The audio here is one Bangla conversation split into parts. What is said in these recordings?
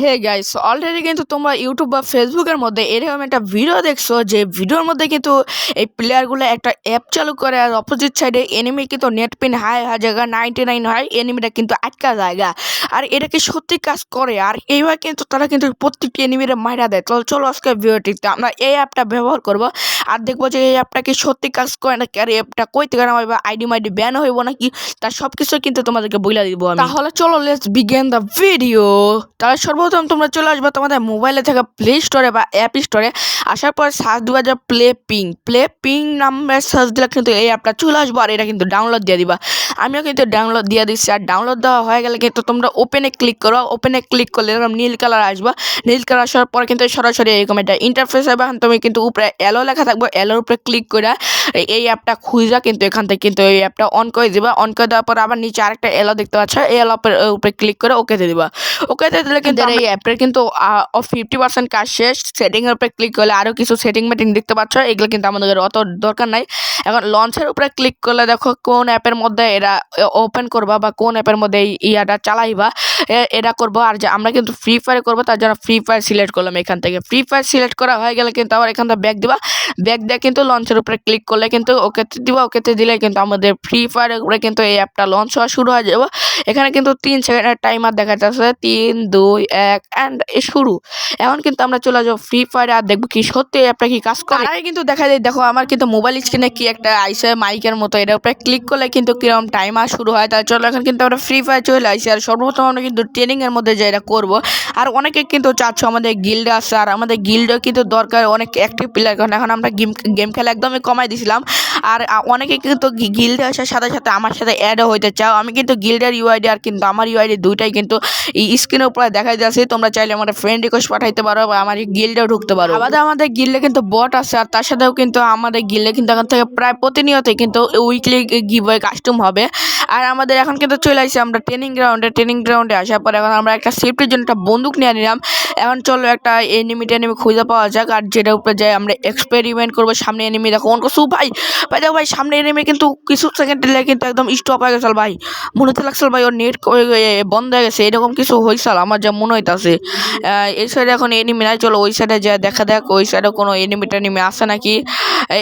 হে গাইস অলরেডি কিন্তু তোমরা ইউটিউব বা ফেসবুকের মধ্যে এরকম একটা ভিডিও দেখছ, যে ভিডিওর মধ্যে কিন্তু এই প্লেয়ারগুলো একটা অ্যাপ চালু করে আর অপোজিট সাইডে এনিমি কিন্তু নেট পিন হাই হাই জায়গা নাইনটি নাইন হয় এনিমিটা কিন্তু আটকা জায়গা। আর এটা কি সত্যি কাজ করে? আর এইভাবে কিন্তু তারা কিন্তু প্রত্যেকটি এনিমিরে মাইরা দেয়। চলো চলো আজকে ভিডিওটিতে আমরা এই অ্যাপটা ব্যবহার করব। আর দেখব যে এই অ্যাপটা কি সত্যি কাজ করে নাকি? আর অ্যাপটা কই থেকে নামাবে আইডি মাইডি ব্যান হইব নাকি? তার সব কিছু কিন্তু তোমাদেরকে বলে দিব তাহলে চলো লেটস বিগেন দ্য ভিডিও তাহলে সর্বপ্রথম তোমরা চলে আসবে তোমাদের মোবাইলে থাকা প্লে স্টোরে বা অ্যাপ স্টোরে আসার পর সার্চ দেওয়া যায় play ping play ping number search দিলে কিন্তু এই অ্যাপটা চলে আসব আর এটা কিন্তু ডাউনলোড দিয়ে দিবা। আমিও কিন্তু ডাউনলোড দিয়ে দিচ্ছি আর ডাউনলোড দেওয়া হয়ে গেলে কিন্তু তোমরা ওপেনে ক্লিক করো। ওপেনে ক্লিক করলে এরকম নীল কালার আসবা। নীল কালার আসার পর কিন্তু সরাসরি এরকম একটা ইন্টারফেস হবে। তুমি কিন্তু উপরে এলো লেখা এলোর উপরে ক্লিক করে এই- অ্যাপটা খুঁজা কিন্তু এখান থেকে কিন্তু এই অ্যাপটা অন করে দিবা। অন করে দেওয়ার পর আবার নিচে আরেকটা এলো দেখতে পাচ্ছ। এই এলো উপরে ক্লিক করে ওকে দিয়ে দিবা। ওকে দিয়ে দিলে কিন্তু এই অ্যাপের কিন্তু ফিফটি পার্সেন্ট কাজ শেষ। সেটিংয়ের উপরে ক্লিক করলে আরও কিছু সেটিং মেটিং দেখতে পাচ্ছ। এগুলো কিন্তু আমাদের অত দরকার নাই। এখন লঞ্চের উপরে ক্লিক করলে দেখো কোন অ্যাপের মধ্যে এরা ওপেন করবা বা কোন অ্যাপের মধ্যে এই ইয়াটা চালাইবা এটা করব। আর যে, আমরা কিন্তু ফ্রি ফায়ার করব, তার জন্য ফ্রি ফায়ার সিলেক্ট করলাম এখান থেকে। ফ্রি ফায়ার সিলেক্ট করা হয়ে গেলে কিন্তু আবার এখান থেকে ব্যাক দিবা। ব্যাক দিয়ে কিন্তু লঞ্চের উপরে ক্লিক করলে কিন্তু ওকেতে দিবা ওকেতে দিলে কিন্তু আমাদের ফ্রি ফায়ারের উপরে কিন্তু এই অ্যাপটা লঞ্চ হওয়া শুরু হয়ে যাবে। এখানে কিন্তু তিন সেকেন্ডের টাইমার দেখা যাচ্ছে। তিন, দুই, এক অ্যান্ড শুরু। এখন কিন্তু আমরা চলে যাব ফ্রি ফায়ারে আর দেখব কি সত্যি অ্যাপটা কি কাজ করে? কিন্তু দেখা যায়, দেখো আমার কিন্তু মোবাইল স্ক্রিনে কি একটা আইসে মাইকের মতো এটার উপরে ক্লিক করলে কিন্তু কীরকম টাইমার শুরু হয়। তাহলে চলো এখন কিন্তু আমরা ফ্রি ফায়ার চলে আসি। আর সর্বপ্রথম আমরা কিন্তু ট্রেনিংয়ের মধ্যে যে এটা করব। আর অনেকে কিন্তু চাচ্ছ আমাদের গিল্ড আছে আর আমাদের গিল্ডও কিন্তু দরকার অনেক অ্যাক্টিভ প্লেয়ার কারণ এখন আমরা গেম গেম খেলা একদমই কমাই দিছিলাম। আর অনেকে কিন্তু গিল্ডে আসার সাথে সাথে আমার সাথে অ্যাডও হইতে চাও। আমি কিন্তু গিল্ডের ইউআইডি আর কিন্তু আমার ইউআইডি দুইটাই কিন্তু স্ক্রিনের উপরে দেখাই যাচ্ছে তোমরা চাইলে আমার ফ্রেন্ড রিকোয়েস্ট পাঠাইতে পারো বা আমার গিল্ডেও ঢুকতে পারো। আমাদের আমাদের গিল্ডে কিন্তু বট আছে। আর তার সাথেও কিন্তু আমাদের গিল্ডে কিন্তু এখন থেকে প্রায় প্রতিনিয়তই কিন্তু উইকলি গিভওয়ে কাস্টম হবে। আর আমাদের এখন কিন্তু চলে আসছে আমরা ট্রেনিং গ্রাউন্ডে ট্রেনিং গ্রাউন্ডে আসার পর এখন আমরা একটা সেফটির জন্য একটা বন্দুক নিয়ে নিলাম। এখন চলো একটা এনিমি টেনিমি খুঁজে পাওয়া যাক। আর যেটার উপরে যাই আমরা এক্সপেরিমেন্ট করব সামনে এনিমি দেখো অন করছ ভাই। ভাই, দেখো ভাই, সামনে এনিমি কিন্তু কিছু সেকেন্ড দিলে কিন্তু একদম স্টপ হয়ে গেছিল ভাই। মনে হতে লাগছিল ভাই ওর নেট বন্ধ হয়ে গেছে। এরকম কিছু হয়েছিল আমার যা মনে হইতাছে। এই সাইডে এখন এনিমি নাই। চলো ওই সাইডে যা দেখা দেখ। ওই সাইডে কোনো এনিমি টেনিমি আসে নাকি?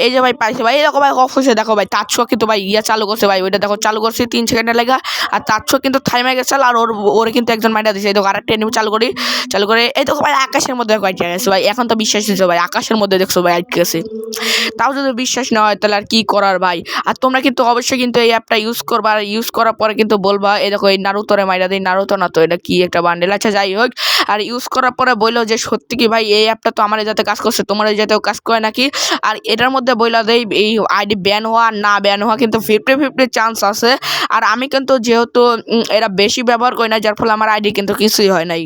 এই যে ভাই পাইছে ভাই। এরকম ভাই অফ হয়েছে দেখো ভাই তার ছোঁয়া কিন্তু ভাই ইয়া চালু করছে ভাই, ওইটা দেখো চালু করছে, তিন সেকেন্ডের লেগা। আর তার ছোঁয়া কিন্তু থাইমে গেছে, আর ওর ওর কিন্তু একজন মাইটা দিছে, এই দেখো আরেকটা এনিমি চালু করি, চালু করে, এই দেখো ভাই, আকাশের মধ্যে দেখো আটকে গেছে ভাই, এখন তো বিশ্বাস দিচ্ছে ভাই, আকাশের মধ্যে দেখছ ভাই আটকে গেছে। তাও যদি বিশ্বাস না হয়, তাহলে আর কি করার ভাই? আর তোমরা কিন্তু অবশ্যই কিন্তু এই অ্যাপটা ইউজ করবা, আর ইউজ করার পরে কিন্তু বলবা, এই দেখো এই নারুতরে মাইরা দিই নারুতো না তো এটা কি একটা বান্ডেল আচ্ছা যাই হোক, আর ইউজ করার পরে বলল যে, সত্যি কি ভাই, এই অ্যাপটা তো আমার যাতে কাজ করছে তোমার যাতেও কাজ করে নাকি? আর এটার মধ্যে বললা দেই, এই আইডি ব্যান হওয়া, না ব্যান হওয়া কিন্তু ফিফটি ফিফটি চান্স আছে। আর আমি কিন্তু যেহেতু এরা বেশি ব্যবহার করি না, যার ফলে আমার আইডি কিন্তু কিছুই হয় নাই।